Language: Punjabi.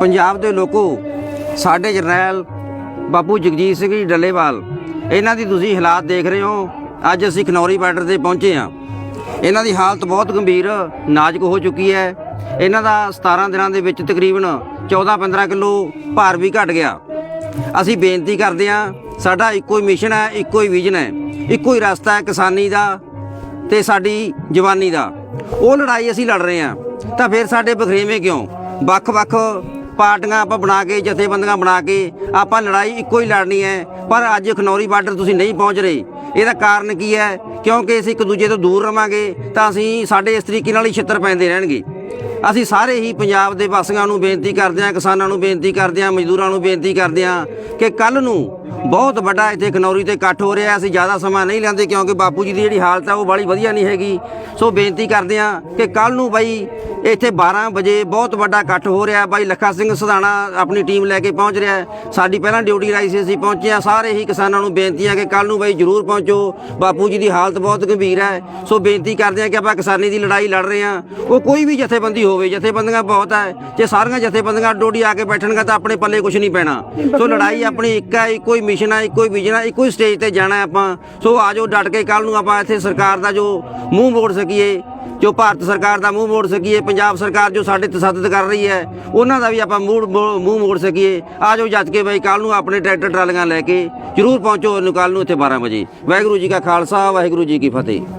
ਪੰਜਾਬ ਦੇ ਲੋਕੋ, ਸਾਡੇ ਜਰਨੈਲ ਬਾਪੂ ਜਗਜੀਤ ਸਿੰਘ ਜੀ ਡੱਲੇਵਾਲ, ਇਹਨਾਂ ਦੀ ਤੁਸੀਂ ਹਾਲਾਤ ਦੇਖ ਰਹੇ ਹੋ। ਅੱਜ ਅਸੀਂ ਖਨੌਰੀ ਬਾਰਡਰ ਤੇ ਪਹੁੰਚੇ ਹਾਂ। ਇਹਨਾਂ ਦੀ ਹਾਲਤ ਬਹੁਤ ਗੰਭੀਰ, ਨਾਜ਼ੁਕ ਹੋ ਚੁੱਕੀ ਹੈ। ਇਹਨਾਂ ਦਾ 17 ਦਿਨਾਂ ਦੇ ਵਿੱਚ ਤਕਰੀਬਨ 14-15 ਕਿਲੋ ਭਾਰ ਵੀ ਘਟ ਗਿਆ। ਅਸੀਂ ਬੇਨਤੀ ਕਰਦੇ ਹਾਂ, ਸਾਡਾ ਇੱਕੋ ਹੀ ਮਿਸ਼ਨ ਹੈ, ਇੱਕੋ ਹੀ ਵਿਜ਼ਨ ਹੈ, ਇੱਕੋ ਹੀ ਰਸਤਾ ਹੈ ਕਿਸਾਨੀ ਦਾ ਤੇ ਸਾਡੀ ਜਵਾਨੀ ਦਾ। ਉਹ ਲੜਾਈ ਅਸੀਂ ਲੜ ਰਹੇ ਹਾਂ। ਤਾਂ ਫਿਰ ਸਾਡੇ ਬਖਰੇਵੇਂ ਕਿਉਂ? ਵੱਖ-ਵੱਖ ਪਾਰਟੀਆਂ ਆਪਾਂ ਬਣਾ ਕੇ, ਜਥੇਬੰਦੀਆਂ ਬਣਾ ਕੇ ਆਪਾਂ ਲੜਾਈ ਇੱਕੋ ਹੀ ਲੜਨੀ ਹੈ, ਪਰ ਅੱਜ ਖਨੌਰੀ ਬਾਰਡਰ ਤੁਸੀਂ ਨਹੀਂ ਪਹੁੰਚ ਰਹੇ। ਇਹਦਾ ਕਾਰਨ ਕੀ ਹੈ? ਕਿਉਂਕਿ ਅਸੀਂ ਇੱਕ ਦੂਜੇ ਤੋਂ ਦੂਰ ਰਵਾਂਗੇ, ਤਾਂ ਅਸੀਂ ਸਾਡੇ ਇਸ ਤਰੀਕੇ ਨਾਲ ਹੀ ਛਿੱਤਰ ਪੈਂਦੇ ਰਹਿਣਗੇ। ਅਸੀਂ ਸਾਰੇ ਹੀ ਪੰਜਾਬ ਦੇ ਵਾਸੀਆਂ ਨੂੰ ਬੇਨਤੀ ਕਰਦੇ ਹਾਂ, ਕਿਸਾਨਾਂ ਨੂੰ ਬੇਨਤੀ ਕਰਦੇ ਹਾਂ, ਮਜ਼ਦੂਰਾਂ ਨੂੰ ਬੇਨਤੀ ਕਰਦੇ ਹਾਂ ਕਿ ਕੱਲ ਨੂੰ ਬਹੁਤ ਵੱਡਾ ਇੱਥੇ ਖਨੌਰੀ ਤੇ ਇਕੱਠ ਹੋ ਰਿਹਾ, ਅਸੀਂ ਜ਼ਿਆਦਾ ਸਮਾਂ ਨਹੀਂ ਲੈਂਦੇ ਕਿਉਂਕਿ ਬਾਪੂ ਜੀ ਦੀ ਜਿਹੜੀ ਹਾਲਤ ਹੈ ਉਹ ਬੜੀ ਵਧੀਆ ਨਹੀਂ ਹੈਗੀ। ਸੋ ਬੇਨਤੀ ਕਰਦੇ ਹਾਂ ਕਿ ਕੱਲ ਨੂੰ ਬਾਈ ਇੱਥੇ 12 ਵਜੇ ਬਹੁਤ ਵੱਡਾ ਇਕੱਠ ਹੋ ਰਿਹਾ, ਬਾਈ ਲੱਖਾ ਸਿੰਘ ਸਧਾਣਾ ਆਪਣੀ ਟੀਮ ਲੈ ਕੇ ਪਹੁੰਚ ਰਿਹਾ। ਸਾਡੀ ਪਹਿਲਾਂ ਡਿਊਟੀ ਲਾਈ ਸੀ, ਅਸੀਂ ਪਹੁੰਚੇ ਹਾਂ। ਸਾਰੇ ਹੀ ਕਿਸਾਨਾਂ ਨੂੰ ਬੇਨਤੀ ਹੈ ਕਿ ਕੱਲ ਨੂੰ ਬਾਈ ਜਰੂਰ ਪਹੁੰਚੋ। ਬਾਪੂ ਜੀ ਦੀ ਹਾਲਤ ਬਹੁਤ ਗੰਭੀਰ ਹੈ। ਸੋ ਬੇਨਤੀ ਕਰਦੇ ਹਾਂ ਕਿ ਆਪਾਂ ਕਿਸਾਨੀ ਦੀ ਲੜਾਈ ਲੜ ਰਹੇ ਹਾਂ। ਉਹ ਕੋਈ ਵੀ ਜਥੇਬੰਦੀ ਹੋਵੇ, ਜਥੇਬੰਦੀਆਂ ਬਹੁਤ ਹੈ। ਜੇ ਸਾਰੀਆਂ ਜਥੇਬੰਦੀਆਂ ਡੋਡੀ ਆ ਕੇ ਬੈਠਣਗਾ ਤਾਂ ਆਪਣੇ ਪੱਲੇ ਕੁਝ ਨਹੀਂ ਪੈਣਾ। ਸੋ ਲੜਾਈ ਆਪਣੀ ਇੱਕ ਹੈ ਇੱਕੋ ਹੀ ਮਿਸ਼ਨ ਹੈ ਇੱਕੋ ਹੀ ਵਿਜ਼ਨ ਹੈ ਇੱਕੋ ਹੀ ਸਟੇਜ ਤੇ ਜਾਣਾ ਆਪਾਂ। ਸੋ ਆਜੋ ਡਟ ਕੇ ਕੱਲ ਨੂੰ ਆਪਾਂ ਇੱਥੇ ਸਰਕਾਰ ਦਾ ਜੋ ਮੂੰਹ ਮੋੜ ਸਕੀਏ, ਜੋ ਭਾਰਤ ਸਰਕਾਰ ਦਾ ਮੂੰਹ ਮੋੜ ਸਕੀਏ, ਪੰਜਾਬ ਸਰਕਾਰ ਜੋ ਸਾਡੇ ਤਸੱਦਦ ਕਰ ਰਹੀ ਹੈ, ਉਹਨਾਂ ਦਾ ਵੀ ਆਪਾਂ ਮੂੰਹ ਮੋ- ਮੂੰਹ ਮੋੜ ਸਕੀਏ। ਆਜੋ ਜੱਜ ਕੇ ਬਈ ਕੱਲ ਨੂੰ ਆਪਣੇ ਟਰੈਕਟਰ ਟਰਾਲੀਆਂ ਲੈ ਕੇ ਜਰੂਰ ਪਹੁੰਚੋ ਕੱਲ ਨੂੰ ਇੱਥੇ 12 ਵਜੇ। ਵਾਹਿਗੁਰੂ ਜੀ ਕਾ ਖਾਲਸਾ, ਵਾਹਿਗੁਰੂ ਜੀ ਕੀ ਫਤਿਹ।